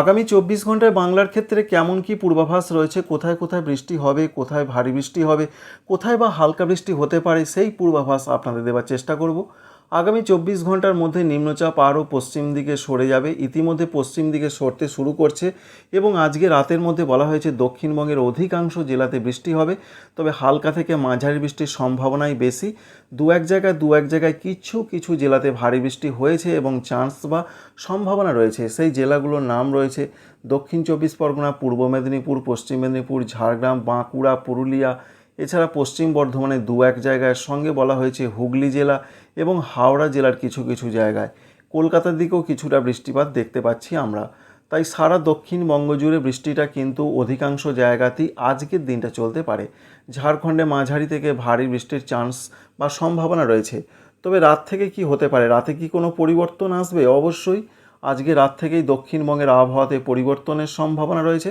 আগামী চব্বিশ ঘন্টায় বাংলার ক্ষেত্রে কেমন কি পূর্বাভাস রয়েছে? কোথায় কোথায় বৃষ্টি হবে? কোথায় ভারী বৃষ্টি হবে? কোথায় বা হালকা বৃষ্টি হতে পারে? সেই পূর্বাভাস আপনাদের দেওয়ার চেষ্টা করব। আগামী চব্বিশ ঘণ্টার মধ্যে নিম্নচাপ আরও পশ্চিম দিকে সরে যাবে। ইতিমধ্যে পশ্চিম দিকে সরতে শুরু করছে এবং আজকে রাতের মধ্যে বলা হয়েছে দক্ষিণবঙ্গের অধিকাংশ জেলাতে বৃষ্টি হবে। তবে হালকা থেকে মাঝারি বৃষ্টির সম্ভাবনাই বেশি। দু এক জায়গায় দু এক জায়গায় কিছু কিছু জেলাতে ভারী বৃষ্টি হয়েছে এবং চান্স বা সম্ভাবনা রয়েছে। সেই জেলাগুলোর নাম রয়েছে দক্ষিণ চব্বিশ পরগনা, পূর্ব মেদিনীপুর, পশ্চিম মেদিনীপুর, ঝাড়গ্রাম, বাঁকুড়া, পুরুলিয়া এছাড়া পশ্চিম বর্ধমানে দু এক জায়গায় সঙ্গে বলা হয়েছে হুগলি জেলা এবং হাওড়া জেলার কিছু কিছু জায়গায়। কলকাতার দিকেও কিছুটা বৃষ্টিপাত দেখতে পাচ্ছি আমরা। তাই সারা দক্ষিণবঙ্গ জুড়ে বৃষ্টিটা কিন্তু অধিকাংশ জায়গাতেই আজকের দিনটা চলতে পারে। ঝাড়খণ্ডে মাঝারি থেকে ভারী বৃষ্টির চান্স বা সম্ভাবনা রয়েছে। তবে রাত থেকে কি হতে পারে? রাতে কি কোনো পরিবর্তন আসবে? অবশ্যই আজকে রাত থেকেই দক্ষিণবঙ্গের আবহাওয়াতে পরিবর্তনের সম্ভাবনা রয়েছে।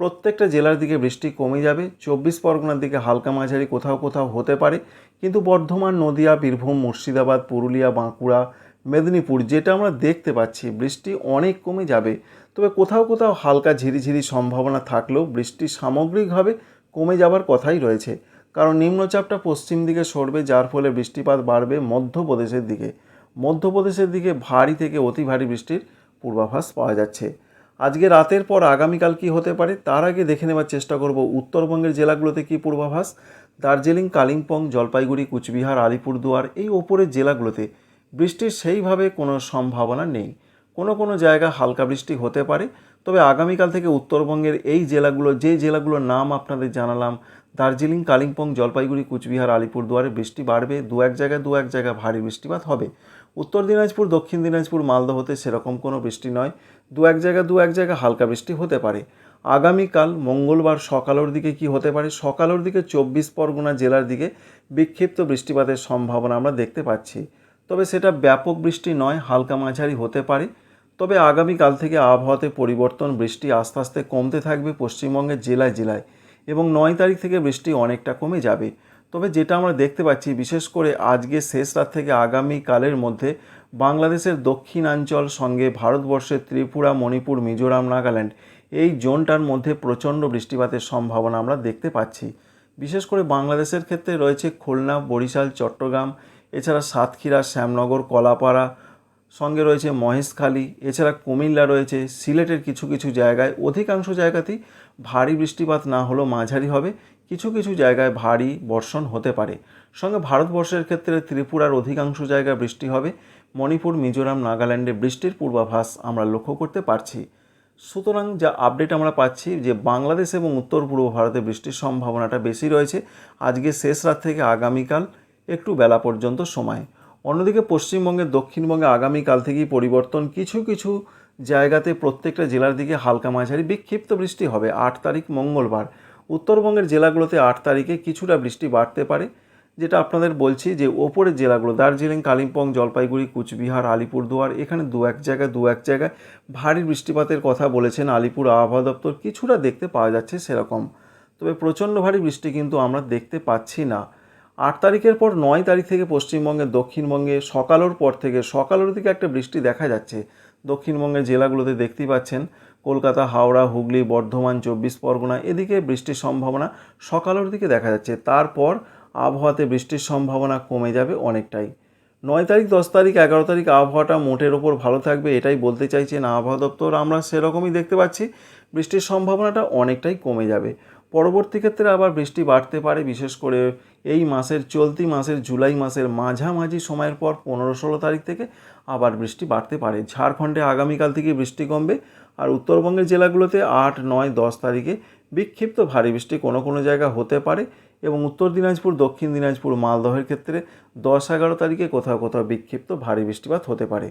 প্রত্যেকটা জেলার দিকে বৃষ্টি কমে যাবে, চব্বিশ পরগনার দিকে হালকা মাঝারি কোথাও কোথাও হতে পারে, কিন্তু বর্ধমান, নদিয়া, বীরভূম, মুর্শিদাবাদ, পুরুলিয়া, বাঁকুড়া, মেদিনীপুর যেটা আমরা দেখতে পাচ্ছি, বৃষ্টি অনেক কমে যাবে। তবে কোথাও কোথাও হালকা ঝিরিঝিরি সম্ভাবনা থাকলেও বৃষ্টি সামগ্রিকভাবে কমে যাবার কথাই রয়েছে। কারণ নিম্নচাপটা পশ্চিম দিকে সরবে, যার ফলে বৃষ্টিপাত বাড়বে মধ্যপ্রদেশের দিকে। মধ্যপ্রদেশের দিকে ভারী থেকে অতি ভারী বৃষ্টির পূর্বাভাস পাওয়া যাচ্ছে। আজকে রাতের পর আগামীকাল কি হতে পারে তার আগে দেখে নেওয়ার চেষ্টা করব উত্তরবঙ্গের জেলাগুলোতে কি পূর্বাভাস। দার্জিলিং, কালিম্পং, জলপাইগুড়ি, কুচবিহার, আলিপুরদুয়ার এই ওপরের জেলাগুলোতে বৃষ্টির সেইভাবে কোনো সম্ভাবনা নেই। কোনো কোনো জায়গা হালকা বৃষ্টি হতে পারে, তবে আগামীকাল থেকে উত্তরবঙ্গের এই জেলাগুলো, যে জেলাগুলোর নাম আপনাদের জানালাম, দার্জিলিং, কালিম্পং, জলপাইগুড়ি, কুচবিহার, আলিপুরদুয়ারে বৃষ্টি বাড়বে, দু এক জায়গায় দু এক জায়গায় ভারী বৃষ্টিপাত হবে। উত্তর দিনাজপুর, দক্ষিণ দিনাজপুর মালদহতে সেরকম কোনো বৃষ্টি নয়। দু এক জায়গা, দু এক জায়গা হালকা বৃষ্টি হতে পারে। আগামীকাল মঙ্গলবার সকালের দিকে কি হতে পারে? সকালের দিকে চব্বিশ পরগনা জেলার দিকে বিক্ষিপ্ত বৃষ্টিপাতের সম্ভাবনা আমরা দেখতে পাচ্ছি। তবে সেটা ব্যাপক বৃষ্টি নয়, হালকা মাঝারি হতে পারে। তবে আগামীকাল থেকে আবহাওয়াতে পরিবর্তন, বৃষ্টি আস্তে আস্তে কমতে থাকবে পশ্চিমবঙ্গের জেলায় জেলায় এবং নয় তারিখ থেকে বৃষ্টি অনেকটা কমে যাবে। তবে যেটা আমরা দেখতে পাচ্ছি, বিশেষ করে আজকে শেষ রাত থেকে আগামীকালের মধ্যে বাংলাদেশের দক্ষিণাঞ্চল সঙ্গে ভারতবর্ষের ত্রিপুরা, মণিপুর, মিজোরাম, নাগাল্যান্ড এই জোনটার মধ্যে প্রচণ্ড বৃষ্টিপাতের সম্ভাবনা আমরা দেখতে পাচ্ছি। বিশেষ করে বাংলাদেশের ক্ষেত্রে রয়েছে খুলনা, বরিশাল, চট্টগ্রাম, এছাড়া সাতক্ষীরা, শ্যামনগর, কলাপাড়া, সঙ্গে রয়েছে মহেশখালী, এছাড়া কুমিল্লা রয়েছে, সিলেটের কিছু কিছু জায়গায় অধিকাংশ জায়গাতেই ভারী বৃষ্টিপাত না হলেও মাঝারি হবে। কিছু কিছু জায়গায় ভারী বর্ষণ হতে পারে। সঙ্গে ভারতবর্ষের ক্ষেত্রে ত্রিপুরার অধিকাংশ জায়গায় বৃষ্টি হবে। মণিপুর, মিজোরাম, নাগাল্যান্ডে বৃষ্টির পূর্বাভাস আমরা লক্ষ্য করতে পারছি। সুতরাং যা আপডেট আমরা পাচ্ছি যে বাংলাদেশ এবং উত্তর পূর্ব ভারতে বৃষ্টির সম্ভাবনাটা বেশি রয়েছে। আজকে শেষ রাত থেকে আগামীকাল একটু বেলা পর্যন্ত সময়। অন্যদিকে পশ্চিমবঙ্গের দক্ষিণবঙ্গে আগামীকাল থেকেই পরিবর্তন কিছু কিছু জায়গাতে প্রত্যেকটা জেলার দিকে হালকা মাঝারি বিক্ষিপ্ত বৃষ্টি হবে। আট তারিখ মঙ্গলবার। উত্তরবঙ্গের জেলাগুলোতে আট তারিখে কিছুটা বৃষ্টি বাড়তে পারে, যেটা আপনাদের বলছি যে ওপরের জেলাগুলো, দার্জিলিং, কালিম্পং, জলপাইগুড়ি, কুচবিহার, আলিপুরদুয়ার, এখানে দু এক জায়গায়, দু এক জায়গায় ভারী বৃষ্টিপাতের কথা বলেছেন আলিপুর আবহাওয়া দপ্তর। কিছুটা দেখতে পাওয়া যাচ্ছে সেরকম, তবে প্রচণ্ড ভারী বৃষ্টি কিন্তু আমরা দেখতে পাচ্ছি না। আট তারিখের পর নয় তারিখ থেকে পশ্চিমবঙ্গের দক্ষিণবঙ্গে সকালের পর থেকে, সকালের দিকে একটা বৃষ্টি দেখা যাচ্ছে। দক্ষিণবঙ্গের জেলাগুলোতে দেখতেই পাচ্ছেন কলকাতা, হাওড়া, হুগলি, বর্ধমান, চব্বিশ পরগনা, এদিকে বৃষ্টির সম্ভাবনা সকালের দিকে দেখা যাচ্ছে। তারপর আবহাওয়াতে বৃষ্টির সম্ভাবনা কমে যাবে অনেকটাই। নয় তারিখ, দশ তারিখ, এগারো তারিখ আবহাওয়াটা মোটের ওপর ভালো থাকবে এটাই বলতে চাইছেন আবহাওয়া দপ্তর। আমরা সেরকমই দেখতে পাচ্ছি, বৃষ্টির সম্ভাবনাটা অনেকটাই কমে যাবে। পরবর্তী ক্ষেত্রে আবার বৃষ্টি বাড়তে পারে, বিশেষ করে এই মাসের চলতি মাসের জুলাই মাসের মাঝামাঝি সময়ের পর পনেরো ষোলো তারিখ থেকে আবার বৃষ্টি বাড়তে পারে। ঝাড়খণ্ডে আগামীকাল থেকে বৃষ্টি কমবে আর উত্তরবঙ্গের জেলাগুলোতে আট, নয়, দশ তারিখে বিক্ষিপ্ত ভারী বৃষ্টি কোনো কোনো জায়গা হতে পারে এবং উত্তর দিনাজপুর, দক্ষিণ দিনাজপুর, মালদহের ক্ষেত্রে দশ এগারো তারিখে কোথাও কোথাও বিক্ষিপ্ত ভারী বৃষ্টিপাত হতে পারে।